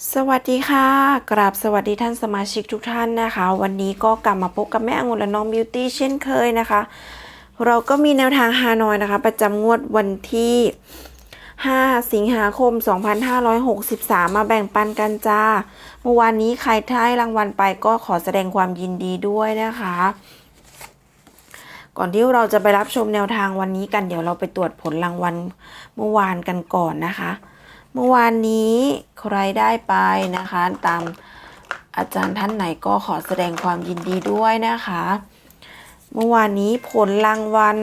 สวัสดีค่ะกราบสวัสดีท่านสมาชิกทุกท่านนะคะ วันนี้ก็กลับมาพบกับแม่องุ่นและน้องบิวตี้เช่นเคยนะคะ เราก็มีแนวทางฮานอยนะคะ ประจำงวดวันที่ 5 สิงหาคม 2563 มาแบ่งปันกันจ้า เมื่อวานนี้ใครได้รางวัลไปก็ขอแสดงความยินดีด้วยนะคะ ก่อนที่เราจะไปรับชมแนวทางวันนี้กันเดี๋ยวเราไปตรวจผลรางวัลเมื่อวานกันก่อนนะคะ เมื่อวานนี้ใครได้ไปนะคะ ตามอาจารย์ท่านไหนก็ขอแสดงความยินดีด้วยนะคะ เมื่อวานนี้ผลรางวัล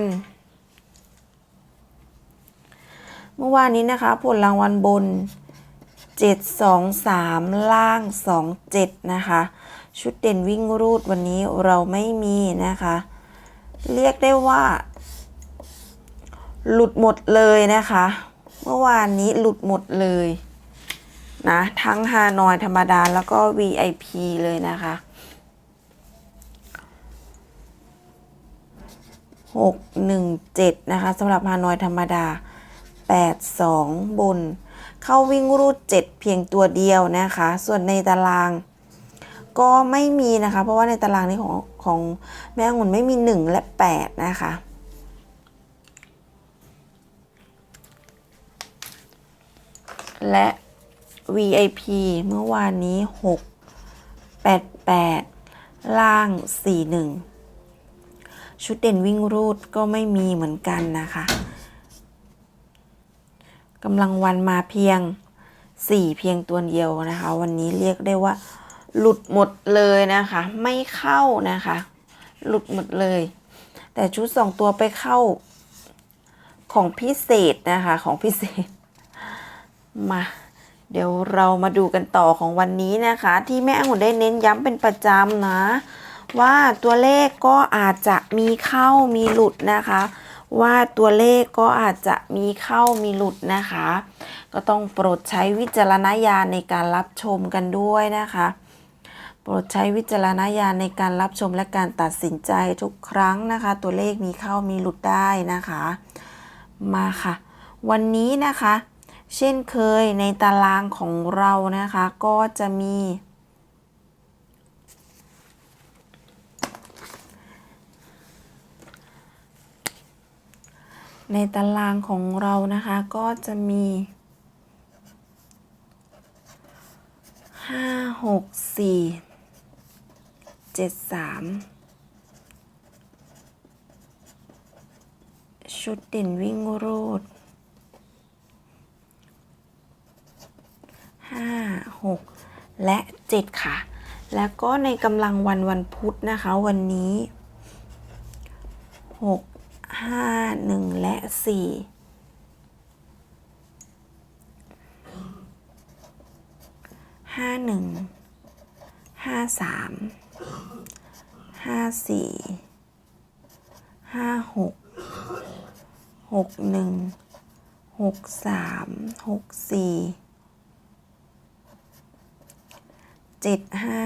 เมื่อวานนี้นะคะ ผลรางวัลบน 723 ล่าง 27 นะคะ ชุดเด่นวิ่งรูดวันนี้เราไม่มีนะคะ เรียกได้ว่า หลุดหมดเลยนะคะ เมื่อวานนี้หลุดหมดเลยนะทั้งฮานอยธรรมดาแล้วก็ VIP เลยนะคะ617นะคะสำหรับฮานอยธรรมดา82บน เข้าวิ่งรูด7เพียงตัวเดียวนะคะ ส่วนในตารางก็ไม่มีนะคะ เพราะว่าในตารางนี้ของของแม่องุ่นไม่มี1และ8นะคะ และ VIP เมื่อวานนี้ 6 8 8 ล่าง 41 ชุดเด่นวิ่งรูดก็ไม่มีเหมือนกันนะคะกำลังวันมาเพียง 4 เพียงตัวเดียวนะคะ วันนี้เรียกได้ว่า หลุดหมดเลยนะคะ ไม่เข้านะคะ หลุดหมดเลย แต่ชุด 2 ตัวไปเข้าของพิเศษนะคะของพิเศษ มาเดี๋ยวเรามาดูกันต่อของวันนี้นะคะ ที่แม่องุ่นได้เน้นย้ำเป็นประจำนะ ว่าตัวเลขก็อาจจะมีเข้ามีหลุดนะคะ ว่าตัวเลขก็อาจจะมีเข้ามีหลุดนะคะ ก็ต้องโปรดใช้วิจารณญาณในการรับชมกันด้วยนะคะ โปรดใช้วิจารณญาณในการรับชมและการตัดสินใจทุกครั้งนะคะ ตัวเลขมีเข้ามีหลุดได้นะคะ มาค่ะ วันนี้นะคะ เช่นเคยในตารางของเรานะคะ ก็จะมี ในตารางของเรานะคะก็จะมีห้าหกสี่เจ็ดสามชุดเด่นวิ่งรูด 6 และ 7 ค่ะ แล้วก็ในกำลังวันวันพุธนะคะ วันนี้ 6 5 1 และ 4ห้าหนึ่งห้าสามห้าสี่ห้าหกหกหนึ่งหกสามหกสี่ เจ็ดห้า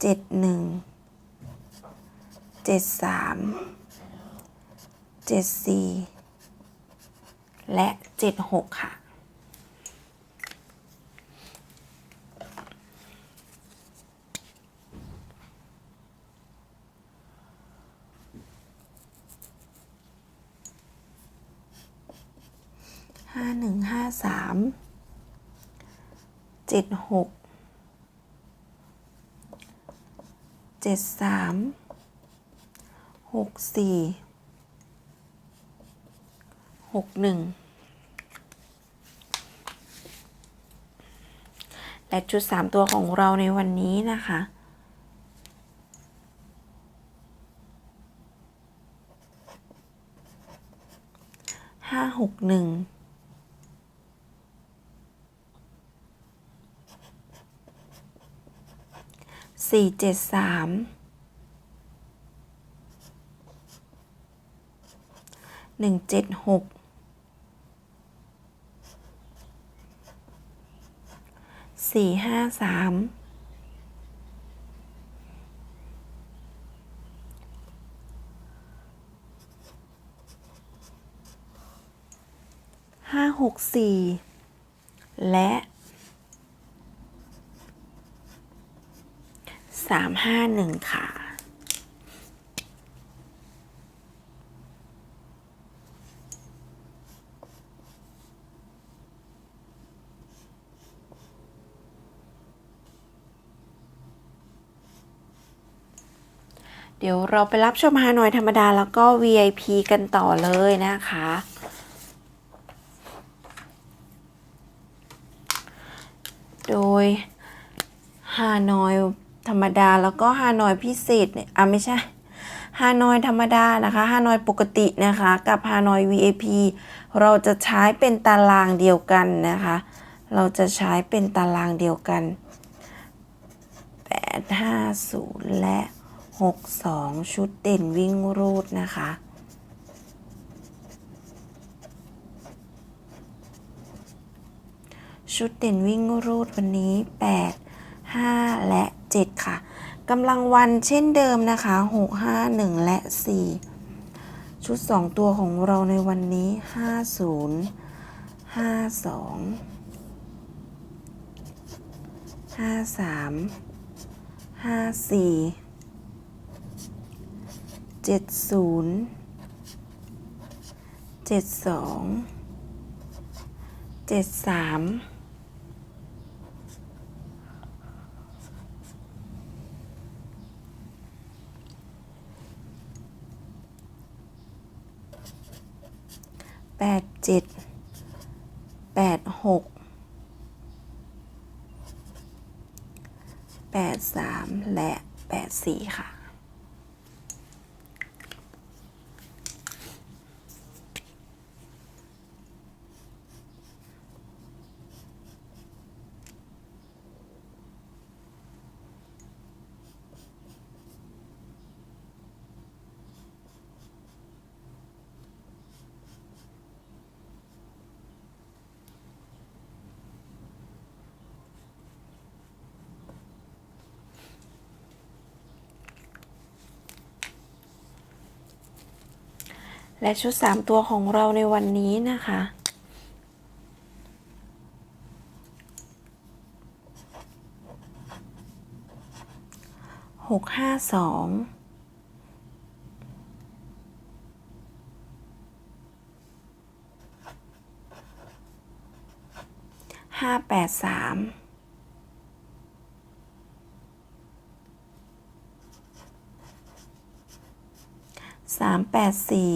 เจ็ดหนึ่งเจ็ดสามเจ็ดสี่และเจ็ดหกค่ะ ห้าหนึ่งห้าสามเจ็ดหก เจ็ดสามหกสี่หกหนึ่งและชุดสามตัวของเราในวันนี้นะคะห้าหกหนึ่ง สี่เจ็ดสามหนึ่งเจ็ดหกสี่ห้าสามห้าหกสี่และ สามห้าหนึ่งค่ะเดี๋ยวเราไปรับชมฮานอยธรรมดาแล้วก็ VIP กันต่อเลยนะคะ โดยฮานอย ธรรมดาแล้วก็ฮานอยพิเศษเนี่ยอะไม่ใช่ฮานอยธรรมดานะคะฮานอยปกตินะคะกับฮานอย VIP เราจะใช้เป็นตารางเดียวกันนะคะ เราจะใช้เป็นตารางเดียวกัน 850 และ 62 ชุดเด่นวิ่งรูดนะคะชุดเด่นวิ่งรูดวันนี้ 8 5 และ 7 ค่ะกำลังวันเช่นเดิมนะคะ 6 5 1 และ 4 ชุด 2 ตัวของเราในวันนี้ 50 52 53 54 70 72 73 แปดเจ็ดแปดหกแปดสามและแปดสี่ค่ะ และชุด 3 ตัวของเราในวันนี้นะคะ หกห้าสองห้าแปดสามสามแปดสี่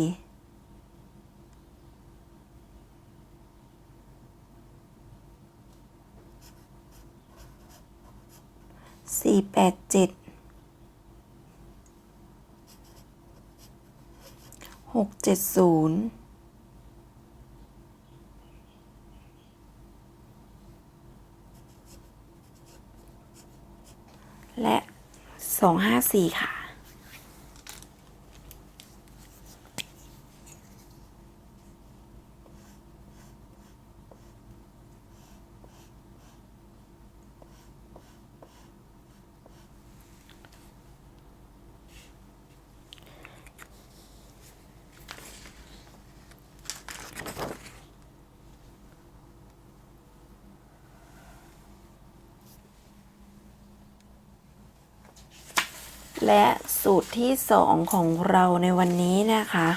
สี่แปดเจ็ด หกเจ็ดศูนย์และสองห้าสี่ค่ะ และสูตรที่สองของเราในวันนี้นะคะ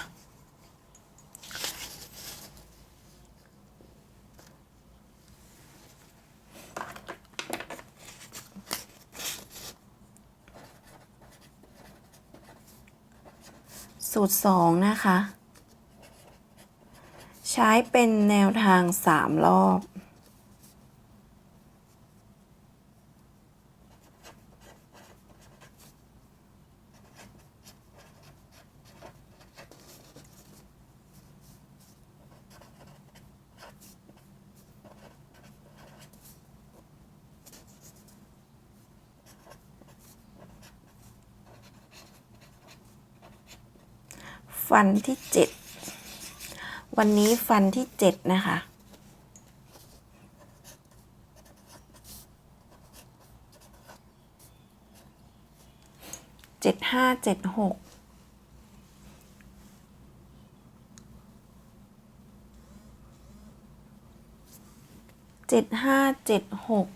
สูตรสองนะคะ ใช้เป็นแนวทางสามรอบ ฟันที่เจ็ดวันนี้ฟันที่เจ็ดนะคะ เจ็ดห้าเจ็ดหกเจ็ดห้าเจ็ดหก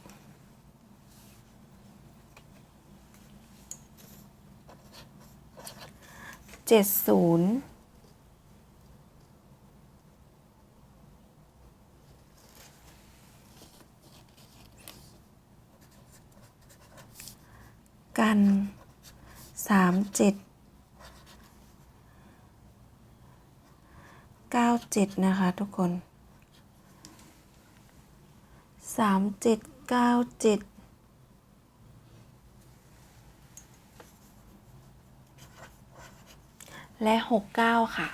เจ็ดศูนย์กันสามเจ็ดเก้าเจ็ดนะคะทุกคนสามเจ็ดเก้าเจ็ด และ 69 ค่ะ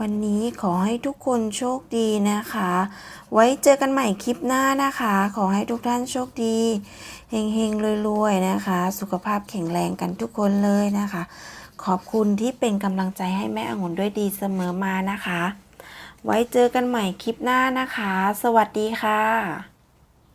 วันนี้ขอให้ทุกคนโชคดีนะคะ ไว้เจอกันใหม่คลิปหน้านะคะ ขอให้ทุกท่านโชคดี เฮงๆรวยๆนะคะ สุขภาพแข็งแรงกันทุกคนเลยนะคะ ขอบคุณที่เป็นกำลังใจให้แม่องุ่นด้วยดีเสมอมานะคะ ไว้เจอกันใหม่คลิปหน้านะคะ สวัสดีค่ะ